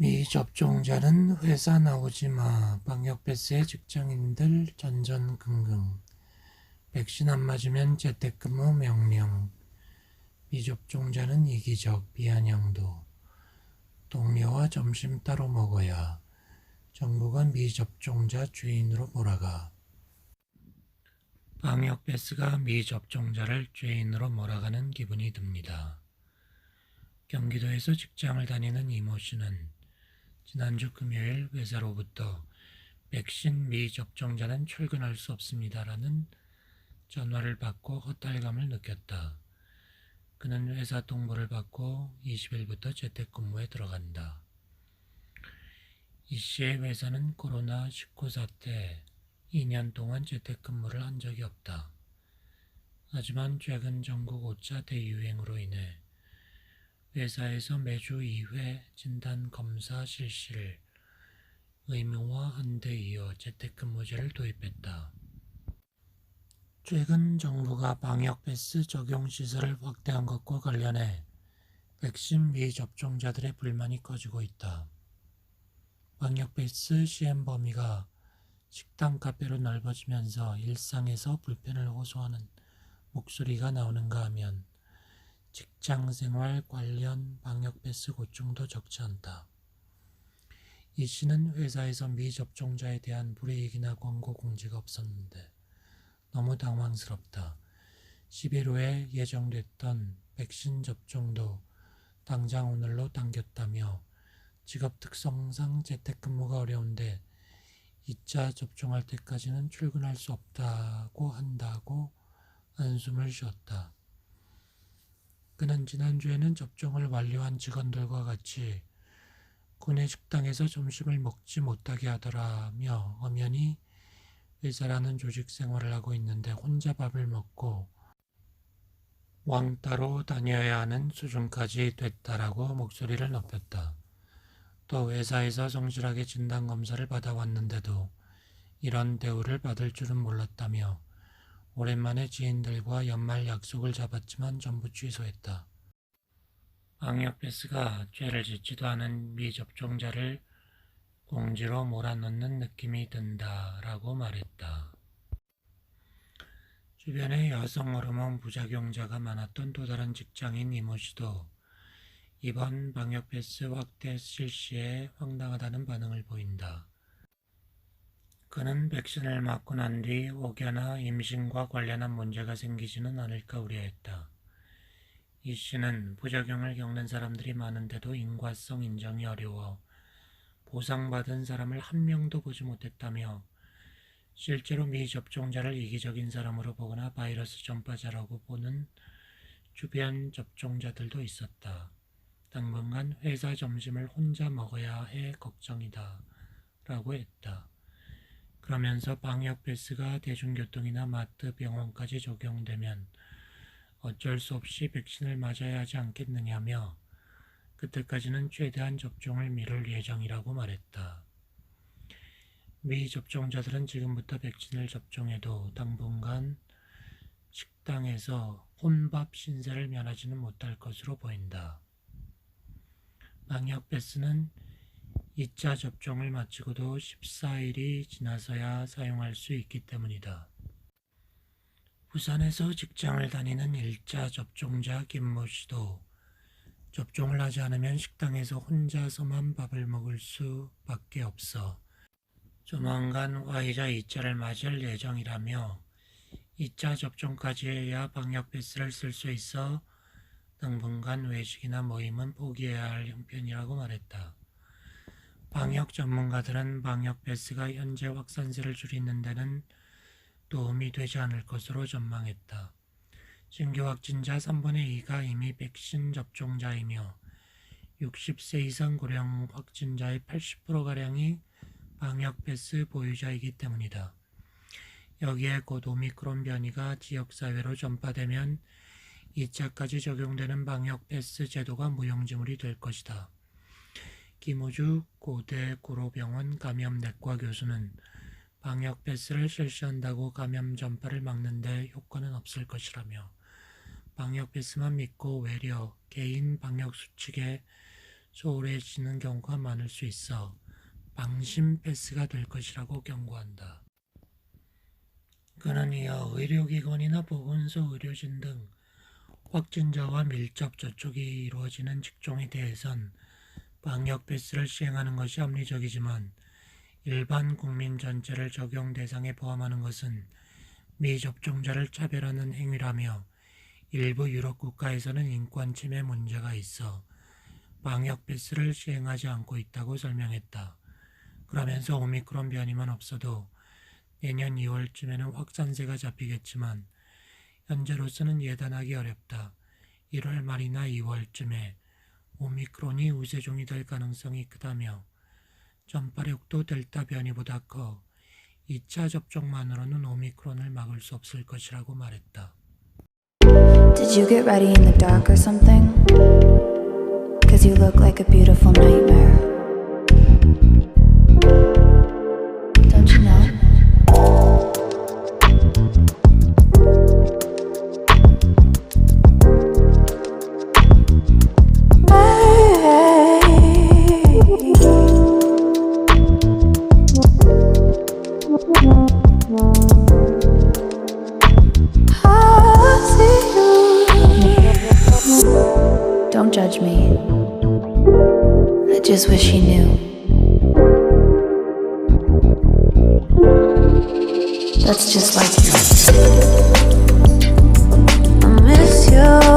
미접종자는 회사 나오지 마. 방역 패스의 직장인들 전전긍긍. 백신 안 맞으면 재택근무 명령. 미접종자는 이기적 비아냥도. 동료와 점심 따로 먹어야. 정부가 미접종자 죄인으로 몰아가. 방역 패스가 미접종자를 죄인으로 몰아가는 기분이 듭니다. 경기도에서 직장을 다니는 이모 씨는 지난주 금요일 회사로부터 백신 미접종자는 출근할 수 없습니다라는 전화를 받고 허탈감을 느꼈다. 그는 회사 통보를 받고 20일부터 재택근무에 들어간다. 이 씨의 회사는 코로나19 사태 2년 동안 재택근무를 한 적이 없다. 하지만 최근 전국 5차 대유행으로 인해 회사에서 매주 2회 진단 검사 실시를 의무화한 데 이어 재택근무제를 도입했다. 최근 정부가 방역 패스 적용 시설을 확대한 것과 관련해 백신 미접종자들의 불만이 커지고 있다. 방역 패스 시행 범위가 식당 카페로 넓어지면서 일상에서 불편을 호소하는 목소리가 나오는가 하면 직장 생활 관련 방역 패스 고충도 적지 않다. 이 씨는 회사에서 미접종자에 대한 불이익이나 권고 공지가 없었는데 너무 당황스럽다. 11호에 예정됐던 백신 접종도 당장 오늘로 당겼다며 직업 특성상 재택근무가 어려운데 2차 접종할 때까지는 출근할 수 없다고 한다고 한숨을 쉬었다. 그는 지난주에는 접종을 완료한 직원들과 같이 군내 식당에서 점심을 먹지 못하게 하더라며 엄연히 회사라는 조직 생활을 하고 있는데 혼자 밥을 먹고 왕따로 다녀야 하는 수준까지 됐다라고 목소리를 높였다. 또 회사에서 성실하게 진단검사를 받아왔는데도 이런 대우를 받을 줄은 몰랐다며 오랜만에 지인들과 연말 약속을 잡았지만 전부 취소했다. 방역패스가 죄를 짓지도 않은 미접종자를 공지로 몰아넣는 느낌이 든다라고 말했다. 주변에 여성 호르몬 부작용자가 많았던 또 다른 직장인 이모 씨도 이번 방역패스 확대 실시에 황당하다는 반응을 보인다. 그는 백신을 맞고 난 뒤 혹여나 임신과 관련한 문제가 생기지는 않을까 우려했다. 이 씨는 부작용을 겪는 사람들이 많은데도 인과성 인정이 어려워 보상받은 사람을 한 명도 보지 못했다며 실제로 미접종자를 이기적인 사람으로 보거나 바이러스 전파자라고 보는 주변 접종자들도 있었다. 당분간 회사 점심을 혼자 먹어야 해 걱정이다. 라고 했다. 그러면서 방역 패스가 대중교통이나 마트, 병원까지 적용되면 어쩔 수 없이 백신을 맞아야 하지 않겠느냐며 그때까지는 최대한 접종을 미룰 예정이라고 말했다. 미접종자들은 지금부터 백신을 접종해도 당분간 식당에서 혼밥 신세를 면하지는 못할 것으로 보인다. 방역 패스는 2차 접종을 마치고도 14일이 지나서야 사용할 수 있기 때문이다. 부산에서 직장을 다니는 1차 접종자 김모 씨도 접종을 하지 않으면 식당에서 혼자서만 밥을 먹을 수밖에 없어 조만간 화이자 2차를 맞을 예정이라며 2차 접종까지 해야 방역 패스를 쓸 수 있어 당분간 외식이나 모임은 포기해야 할 형편이라고 말했다. 방역 전문가들은 방역 패스가 현재 확산세를 줄이는 데는 도움이 되지 않을 것으로 전망했다. 신규 확진자 3분의 2가 이미 백신 접종자이며 60세 이상 고령 확진자의 80%가량이 방역 패스 보유자이기 때문이다. 여기에 곧 오미크론 변이가 지역사회로 전파되면 2차까지 적용되는 방역 패스 제도가 무용지물이 될 것이다. 김우주 고대 구로병원 감염내과 교수는 방역 패스를 실시한다고 감염 전파를 막는데 효과는 없을 것이라며 방역 패스만 믿고 외려 개인 방역 수칙에 소홀해지는 경우가 많을 수 있어 방심 패스가 될 것이라고 경고한다. 그는 이어 의료기관이나 보건소 의료진 등 확진자와 밀접 접촉이 이루어지는 직종에 대해선 방역 패스를 시행하는 것이 합리적이지만 일반 국민 전체를 적용 대상에 포함하는 것은 미접종자를 차별하는 행위라며 일부 유럽 국가에서는 인권 침해 문제가 있어 방역 패스를 시행하지 않고 있다고 설명했다. 그러면서 오미크론 변이만 없어도 내년 2월쯤에는 확산세가 잡히겠지만 현재로서는 예단하기 어렵다. 1월 말이나 2월쯤에 오미크론이 우세종이 될 가능성이 크다며 전파력도 델타 변이보다 커 2차 접종만으로는 오미크론을 막을 수 없을 것이라고 말했다. Did you get ready in the dark or something? Cause you look like a beautiful nightmare. judge me. I just wish he knew. That's just like you. I miss you.